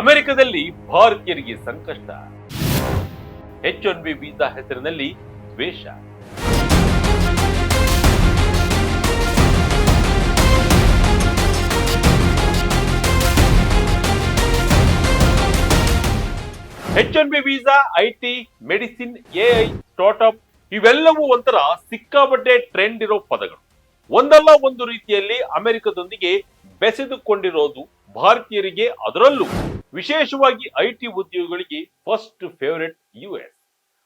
ಅಮೆರಿಕದಲ್ಲಿ ಭಾರತೀಯರಿಗೆ ಸಂಕಷ್ಟ. ಎಚ್ ಒನ್ ಬಿ ವೀಸಾ ಹೆಸರಿನಲ್ಲಿ ದ್ವೇಷ. H one B visa IT medicine AI startup ಇವೆಲ್ಲವೂ ಒಂಥರ ಸಿಕ್ಕಾಪಟ್ಟೆ ಟ್ರೆಂಡ್ ಇರೋ ಪದಗಳು. ಒಂದಲ್ಲ ಒಂದು ರೀತಿಯಲ್ಲಿ ಅಮೆರಿಕದೊಂದಿಗೆ ಬೆಸೆದುಕೊಂಡಿರೋದು ಭಾರತೀಯರಿಗೆ ಅದರಲ್ಲೂ ವಿಶೇಷವಾಗಿ ಐಟಿ ಉದ್ಯೋಗಿಗಳಿಗೆ ಫಸ್ಟ್ ಫೇವರೆಟ್ ಯು ಎಸ್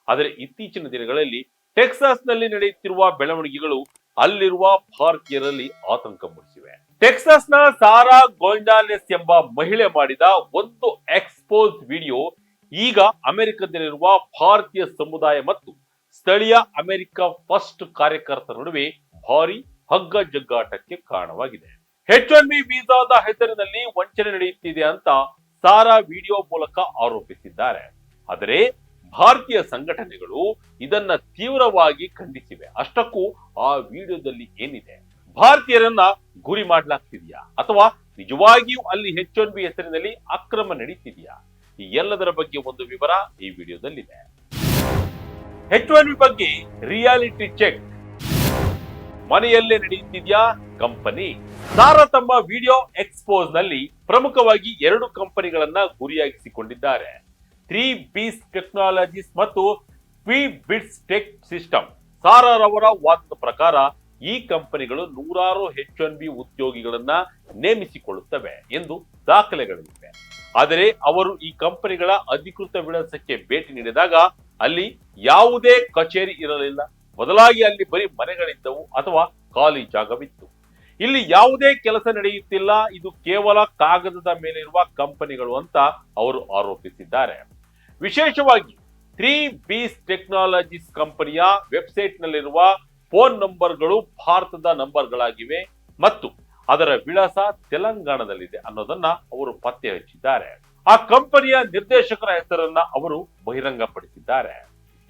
ಆದರೆ ಇತ್ತೀಚಿನ ದಿನಗಳಲ್ಲಿ ಟೆಕ್ಸಾಸ್ನಲ್ಲಿ ನಡೆಯುತ್ತಿರುವ ಬೆಳವಣಿಗೆಗಳು ಅಲ್ಲಿರುವ ಭಾರತೀಯರಲ್ಲಿ ಆತಂಕ ಮೂಡಿಸಿವೆ. ಟೆಕ್ಸಾಸ್ನ ಸಾರಾ ಗೋಲ್ಡಾನೆಸ್ ಎಂಬ ಮಹಿಳೆ ಮಾಡಿದ ಒಂದು ಎಕ್ಸ್ಪೋಸ್ ವಿಡಿಯೋ ಈಗ ಅಮೆರಿಕದಲ್ಲಿರುವ ಭಾರತೀಯ ಸಮುದಾಯ ಮತ್ತು ಸ್ಥಳೀಯ ಅಮೆರಿಕ ಫಸ್ಟ್ ಕಾರ್ಯಕರ್ತರ ನಡುವೆ ಭಾರಿ ಹಗ್ಗ ಜಗ್ಗಾಟಕ್ಕೆ ಕಾರಣವಾಗಿದೆ. ಎಚ್ ಒನ್ ಬಿ ವೀಸಾದ ಹೆಸರಿನಲ್ಲಿ ವಂಚನೆ ನಡೆಯುತ್ತಿದೆ ಅಂತ ಸಾರಾ ವಿಡಿಯೋ ಮೂಲಕ ಆರೋಪಿಸಿದ್ದಾರೆ. ಆದರೆ ಭಾರತೀಯ ಸಂಘಟನೆಗಳು ಇದನ್ನ ತೀವ್ರವಾಗಿ ಖಂಡಿಸಿವೆ. ಅಷ್ಟಕ್ಕೂ ಆ ವಿಡಿಯೋದಲ್ಲಿ ಏನಿದೆ? ಭಾರತೀಯರನ್ನ ಗುರಿ ಮಾಡ್ಲಾಗ್ತಿದ್ಯಾ? ಅಥವಾ ನಿಜವಾಗಿಯೂ ಅಲ್ಲಿ ಎಚ್ ಒನ್ ಬಿ ಹೆಸರಿನಲ್ಲಿ ಅಕ್ರಮ ನಡೀತಿದೆಯಾ? ಈ ಎಲ್ಲದರ ಬಗ್ಗೆ ಒಂದು ವಿವರ ಈ ವಿಡಿಯೋದಲ್ಲಿದೆ. ಎಚ್ ಒನ್ ಬಿ ಬಗ್ಗೆ ರಿಯಾಲಿಟಿ ಚೆಕ್. ಮನೆಯಲ್ಲೇ ನಡೆಯುತ್ತಿದೆಯಾ ಕಂಪನಿ? ಸಾರಾ ತಮ್ಮ ವಿಡಿಯೋ ಎಕ್ಸ್ಪೋಸ್ನಲ್ಲಿ ಪ್ರಮುಖವಾಗಿ ಎರಡು ಕಂಪನಿಗಳನ್ನ ಗುರಿಯಾಗಿಸಿಕೊಂಡಿದ್ದಾರೆ. ತ್ರೀ ಬೀಸ್ ಟೆಕ್ನಾಲಜೀಸ್ ಮತ್ತು ಪಿ ಬಿಟ್ಸ್ ಟೆಕ್ ಸಿಸ್ಟಮ್. ಸಾರಾರವರ ವಾದದ ಪ್ರಕಾರ ಈ ಕಂಪನಿಗಳು ನೂರಾರು ಎಚ್ ಒನ್ ಬಿ ಉದ್ಯೋಗಿಗಳನ್ನ ನೇಮಿಸಿಕೊಳ್ಳುತ್ತವೆ ಎಂದು ದಾಖಲೆಗಳಿವೆ. ಆದರೆ ಅವರು ಈ ಕಂಪನಿಗಳ ಅಧಿಕೃತ ವಿಳಾಸಕ್ಕೆ ಭೇಟಿ ನೀಡಿದಾಗ ಅಲ್ಲಿ ಯಾವುದೇ ಕಚೇರಿ ಇರಲಿಲ್ಲ. ಬದಲಾಗಿ ಅಲ್ಲಿ ಬರೀ ಮನೆಗಳಿದ್ದವು ಅಥವಾ ಖಾಲಿ ಜಾಗವಿತ್ತು. ಇಲ್ಲಿ ಯಾವುದೇ ಕೆಲಸ ನಡೆಯುತ್ತಿಲ್ಲ, ಇದು ಕೇವಲ ಕಾಗದದ ಮೇಲಿರುವ ಕಂಪನಿಗಳು ಅಂತ ಅವರು ಆರೋಪಿಸಿದ್ದಾರೆ. ವಿಶೇಷವಾಗಿ ತ್ರೀ ಬೀಸ್ ಟೆಕ್ನಾಲಜೀಸ್ ಕಂಪನಿಯ ವೆಬ್ಸೈಟ್ನಲ್ಲಿರುವ ಫೋನ್ ನಂಬರ್ಗಳು ಭಾರತದ ನಂಬರ್ಗಳಾಗಿವೆ ಮತ್ತು ಅದರ ವಿಳಾಸ ತೆಲಂಗಾಣದಲ್ಲಿದೆ ಅನ್ನೋದನ್ನ ಅವರು ಪತ್ತೆ ಹಚ್ಚಿದ್ದಾರೆ. ಆ ಕಂಪನಿಯ ನಿರ್ದೇಶಕರ ಹೆಸರನ್ನ ಅವರು ಬಹಿರಂಗಪಡಿಸಿದ್ದಾರೆ.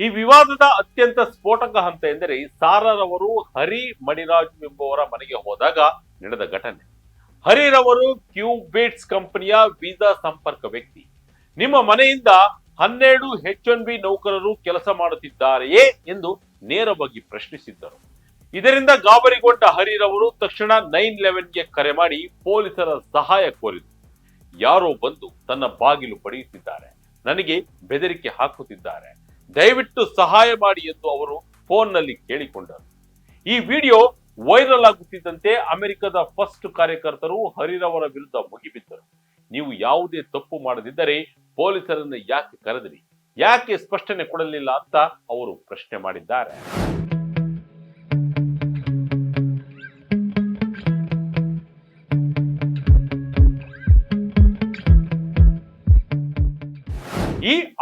ಈ ವಿವಾದದ ಅತ್ಯಂತ ಸ್ಫೋಟಕ ಹಂತ ಎಂದರೆ ಸಾರರವರು ಹರಿ ಮಣಿರಾಜ್ ಎಂಬುವರ ಮನೆಗೆ ಹೋದಾಗ ನಡೆದ ಘಟನೆ. ಹರಿರವರು ಕ್ಯೂಬೇಟ್ಸ್ ಕಂಪನಿಯ ವೀಸಾ ಸಂಪರ್ಕ ವ್ಯಕ್ತಿ. ನಿಮ್ಮ ಮನೆಯಿಂದ ಹನ್ನೆರಡು ಎಚ್ ಒನ್ ಬಿ ನೌಕರರು ಕೆಲಸ ಮಾಡುತ್ತಿದ್ದಾರೆಯೇ ಎಂದು ನೇರವಾಗಿ ಪ್ರಶ್ನಿಸಿದ್ದರು. ಇದರಿಂದ ಗಾಬರಿಗೊಂಡ ಹರಿರವರು ತಕ್ಷಣ ನೈನ್ ಲೆವೆನ್ಗೆ ಕರೆ ಮಾಡಿ ಪೊಲೀಸರ ಸಹಾಯ ಕೋರಿದರು. ಯಾರೋ ಬಂದು ತನ್ನ ಬಾಗಿಲು ಪಡೆಯುತ್ತಿದ್ದಾರೆ. ನನಗೆ ಬೆದರಿಕೆ ಹಾಕುತ್ತಿದ್ದಾರೆ. ದಯವಿಟ್ಟು ಸಹಾಯ ಮಾಡಿ ಎಂದು ಅವರು ಫೋನ್ನಲ್ಲಿ ಕೇಳಿಕೊಂಡರು. ಈ ವಿಡಿಯೋ ವೈರಲ್ ಆಗುತ್ತಿದ್ದಂತೆ ಅಮೆರಿಕದ ಫಸ್ಟ್ ಕಾರ್ಯಕರ್ತರು ಹರಿರವರ ವಿರುದ್ಧ ಮುಗಿಬಿದ್ದರು. ನೀವು ಯಾವುದೇ ತಪ್ಪು ಮಾಡದಿದ್ದರೆ ಪೊಲೀಸರನ್ನು ಯಾಕೆ ಕರೆದಿರಿ? ಯಾಕೆ ಸ್ಪಷ್ಟನೆ ಕೊಡಲಿಲ್ಲ ಅಂತ ಅವರು ಪ್ರಶ್ನೆ ಮಾಡಿದ್ದಾರೆ.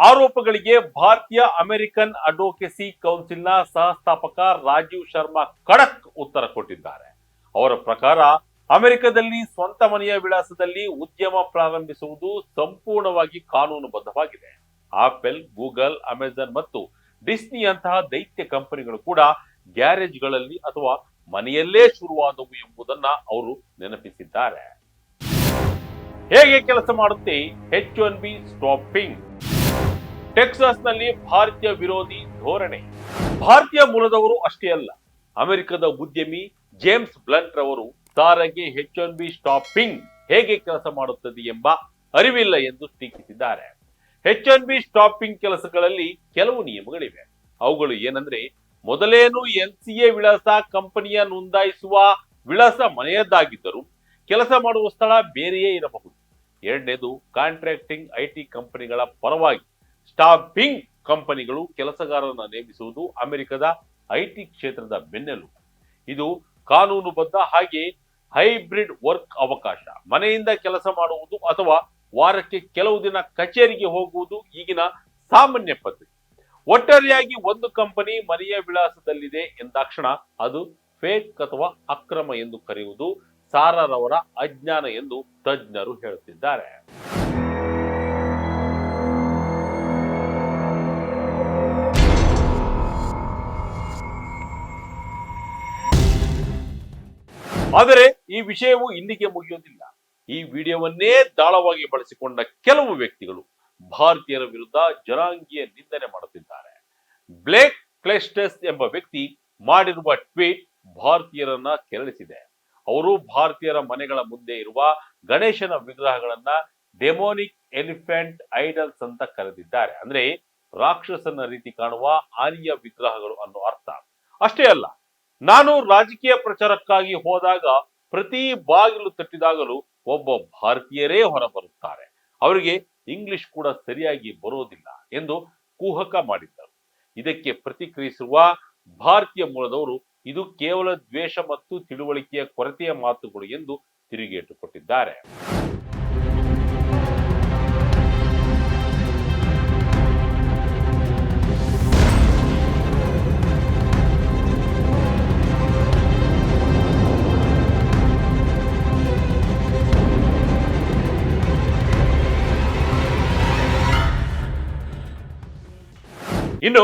ಆರೋಪಗಳಿಗೆ ಭಾರತೀಯ ಅಮೆರಿಕನ್ ಅಡ್ವೊಕೇಸಿ ಕೌನ್ಸಿಲ್ನ ಸಹಸ್ಥಾಪಕ ರಾಜೀವ್ ಶರ್ಮಾ ಖಡಕ್ ಉತ್ತರ ಕೊಟ್ಟಿದ್ದಾರೆ. ಅವರ ಪ್ರಕಾರ, ಅಮೆರಿಕದಲ್ಲಿ ಸ್ವಂತ ಮನೆಯ ವಿಳಾಸದಲ್ಲಿ ಉದ್ಯಮ ಪ್ರಾರಂಭಿಸುವುದು ಸಂಪೂರ್ಣವಾಗಿ ಕಾನೂನುಬದ್ಧವಾಗಿದೆ. ಆಪಲ್, ಗೂಗಲ್, ಅಮೆಜಾನ್ ಮತ್ತು ಡಿಸ್ನಿಯಂತಹ ದೈತ್ಯ ಕಂಪನಿಗಳು ಕೂಡ ಗ್ಯಾರೇಜ್ಗಳಲ್ಲಿ ಅಥವಾ ಮನೆಯಲ್ಲೇ ಶುರುವಾದವು ಎಂಬುದನ್ನ ಅವರು ನೆನಪಿಸಿದ್ದಾರೆ. ಹೇಗೆ ಕೆಲಸ ಮಾಡುತ್ತೆ? ಎಚ್ ಒನ್ ಬಿ ಸ್ಟಾಪಿಂಗ್ ಟೆಕ್ಸಾಸ್ನಲ್ಲಿ ಭಾರತೀಯ ವಿರೋಧಿ ಧೋರಣೆ. ಭಾರತೀಯ ಮೂಲದವರು ಅಷ್ಟೇ ಅಲ್ಲ, ಅಮೆರಿಕದ ಉದ್ಯಮಿ ಜೇಮ್ಸ್ ಬ್ಲಂಟ್ ರವರು ತಾರಗೆ ಎಚ್ ಒನ್ ಬಿ ಸ್ಟಾಪಿಂಗ್ ಹೇಗೆ ಕೆಲಸ ಮಾಡುತ್ತದೆ ಎಂಬ ಅರಿವಿಲ್ಲ ಎಂದು ಟೀಕಿಸಿದ್ದಾರೆ. ಎಚ್ ಒನ್ ಬಿ ಸ್ಟಾಪಿಂಗ್ ಕೆಲಸಗಳಲ್ಲಿ ಕೆಲವು ನಿಯಮಗಳಿವೆ. ಅವುಗಳು ಏನಂದ್ರೆ, ಮೊದಲೇನು ಎನ್ ಸಿ ಎ ವಿಳಾಸ ಕಂಪನಿಯ ನೋಂದಾಯಿಸುವ ವಿಳಾಸ ಮನೆಯದ್ದಾಗಿದ್ದರೂ ಕೆಲಸ ಮಾಡುವ ಸ್ಥಳ ಬೇರೆಯೇ ಇರಬಹುದು. ಎರಡನೇದು, ಕಾಂಟ್ರಾಕ್ಟಿಂಗ್ ಐಟಿ ಕಂಪನಿಗಳ ಪರವಾಗಿ ಸ್ಟಾಫಿಂಗ್ ಕಂಪನಿಗಳು ಕೆಲಸಗಾರರನ್ನು ನೇಮಿಸುವುದು ಅಮೆರಿಕದ ಐಟಿ ಕ್ಷೇತ್ರದ ಬೆನ್ನೆಲುಬು. ಇದು ಕಾನೂನುಬದ್ಧ ಹಾಗೆ ಹೈಬ್ರಿಡ್ ವರ್ಕ್ ಅವಕಾಶ. ಮನೆಯಿಂದ ಕೆಲಸ ಮಾಡುವುದು ಅಥವಾ ವಾರಕ್ಕೆ ಕೆಲವು ದಿನ ಕಚೇರಿಗೆ ಹೋಗುವುದು ಈಗಿನ ಸಾಮಾನ್ಯ ಪದ್ಧತಿ. ಒಟ್ಟಾರೆಯಾಗಿ ಒಂದು ಕಂಪನಿ ಮನೆಯ ವಿಳಾಸದಲ್ಲಿದೆ ಎಂದಾಕ್ಷಣ ಅದು ಫೇಕ್ ಅಥವಾ ಅಕ್ರಮ ಎಂದು ಕರೆಯುವುದು ಸಾರರವರ ಅಜ್ಞಾನ ಎಂದು ತಜ್ಞರು ಹೇಳುತ್ತಿದ್ದಾರೆ. ಆದರೆ ಈ ವಿಷಯವು ಇಲ್ಲಿಗೆ ಮುಗಿಯುವುದಿಲ್ಲ. ಈ ವಿಡಿಯೋವನ್ನೇ ದಾಳವಾಗಿ ಬಳಸಿಕೊಂಡ ಕೆಲವು ವ್ಯಕ್ತಿಗಳು ಭಾರತೀಯರ ವಿರುದ್ಧ ಜನಾಂಗೀಯ ನಿಂದನೆ ಮಾಡುತ್ತಿದ್ದಾರೆ. ಬ್ಲೇಕ್ ಕ್ಲೆಸ್ಟಸ್ ಎಂಬ ವ್ಯಕ್ತಿ ಮಾಡಿರುವ ಟ್ವೀಟ್ ಭಾರತೀಯರನ್ನ ಕೆರಳಿಸಿದೆ. ಅವರು ಭಾರತೀಯರ ಮನೆಗಳ ಮುಂದೆ ಇರುವ ಗಣೇಶನ ವಿಗ್ರಹಗಳನ್ನ ಡೆಮೋನಿಕ್ ಎಲಿಫೆಂಟ್ ಐಡಲ್ಸ್ ಅಂತ ಕರೆದಿದ್ದಾರೆ. ಅಂದ್ರೆ ರಾಕ್ಷಸನ ರೀತಿ ಕಾಣುವ ಆನೆಯ ವಿಗ್ರಹಗಳು ಅನ್ನೋ ಅರ್ಥ. ಅಷ್ಟೇ ಅಲ್ಲ ನಾನು ರಾಜಕೀಯ ಪ್ರಚಾರಕ್ಕಾಗಿ ಹೋದಾಗ ಪ್ರತಿ ಬಾಗಿಲು ತಟ್ಟಿದಾಗಲೂ ಒಬ್ಬ ಭಾರತೀಯರೇ ಹೊರಬರುತ್ತಾರೆ. ಅವರಿಗೆ ಇಂಗ್ಲಿಷ್ ಕೂಡ ಸರಿಯಾಗಿ ಬರೋದಿಲ್ಲ ಎಂದು ಕುಹಕ ಮಾಡಿದ್ದರು. ಇದಕ್ಕೆ ಪ್ರತಿಕ್ರಿಯಿಸಿರುವ ಭಾರತೀಯ ಮೂಲದವರು, ಇದು ಕೇವಲ ದ್ವೇಷ ಮತ್ತು ತಿಳುವಳಿಕೆಯ ಕೊರತೆಯ ಮಾತುಗಳು ಎಂದು ತಿರುಗೇಟು ಕೊಟ್ಟಿದ್ದಾರೆ ಇನ್ನು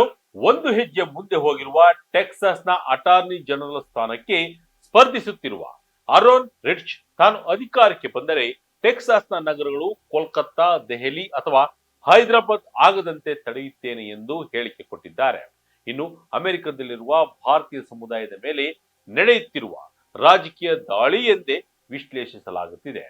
ಒಂದು ಹೆಜ್ಜೆ ಮುಂದೆ ಹೋಗಿರುವ ಟೆಕ್ಸಾಸ್ನ ಅಟಾರ್ನಿ ಜನರಲ್ ಸ್ಥಾನಕ್ಕೆ ಸ್ಪರ್ಧಿಸುತ್ತಿರುವ ಅರೋನ್ ರಿಡ್ಜ್ ತಾನು ಅಧಿಕಾರಕ್ಕೆ ಬಂದರೆ ಟೆಕ್ಸಾಸ್ನ ನಗರಗಳು ಕೋಲ್ಕತ್ತಾ, ದೆಹಲಿ ಅಥವಾ ಹೈದರಾಬಾದ್ ಆಗದಂತೆ ತಡೆಯುತ್ತೇನೆ ಎಂದು ಹೇಳಿಕೆ ಕೊಟ್ಟಿದ್ದಾರೆ. ಇನ್ನು ಅಮೆರಿಕದಲ್ಲಿರುವ ಭಾರತೀಯ ಸಮುದಾಯದ ಮೇಲೆ ನಡೆಯುತ್ತಿರುವ ರಾಜಕೀಯ ದಾಳಿ ಎಂದೇ ವಿಶ್ಲೇಷಿಸಲಾಗುತ್ತಿದೆ.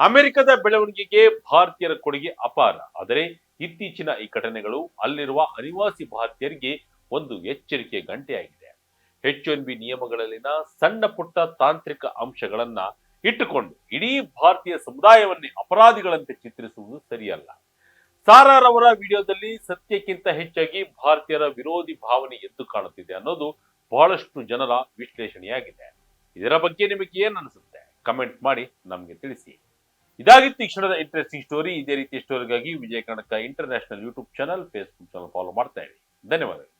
ಅಮೆರಿಕದ ಬೆಳವಣಿಗೆಗೆ ಭಾರತೀಯರ ಕೊಡುಗೆ ಅಪಾರ. ಆದರೆ ಇತ್ತೀಚಿನ ಈ ಘಟನೆಗಳು ಅಲ್ಲಿರುವ ಅನಿವಾಸಿ ಭಾರತೀಯರಿಗೆ ಒಂದು ಎಚ್ಚರಿಕೆ ಗಂಟೆಯಾಗಿದೆ. ಎಚ್ ಎನ್ ಬಿ ನಿಯಮಗಳಲ್ಲಿನ ಸಣ್ಣ ಪುಟ್ಟ ತಾಂತ್ರಿಕ ಅಂಶಗಳನ್ನ ಇಟ್ಟುಕೊಂಡು ಇಡೀ ಭಾರತೀಯ ಸಮುದಾಯವನ್ನೇ ಅಪರಾಧಿಗಳಂತೆ ಚಿತ್ರಿಸುವುದು ಸರಿಯಲ್ಲ. ಸಾರಾರವರ ವಿಡಿಯೋದಲ್ಲಿ ಸತ್ಯಕ್ಕಿಂತ ಹೆಚ್ಚಾಗಿ ಭಾರತೀಯರ ವಿರೋಧಿ ಭಾವನೆ ಎದ್ದು ಕಾಣುತ್ತಿದೆ ಅನ್ನೋದು ಬಹಳಷ್ಟು ಜನರ ವಿಶ್ಲೇಷಣೆಯಾಗಿದೆ. ಇದರ ಬಗ್ಗೆ ನಿಮಗೆ ಏನು ಅನಿಸುತ್ತೆ? ಕಮೆಂಟ್ ಮಾಡಿ ನಮಗೆ ತಿಳಿಸಿ. ಇದಾಗಿತ್ತು ಈ ಕ್ಷಣದ ಇಂಟ್ರೆಸ್ಟಿಂಗ್ ಸ್ಟೋರಿ ಇದೇ ರೀತಿಯ ಸ್ಟೋರಿಗಾಗಿ Vijaya Karnataka international YouTube channel Facebook channel follow ಮಾಡ್ತಾ ಇರಿ. ಧನ್ಯವಾದಗಳು.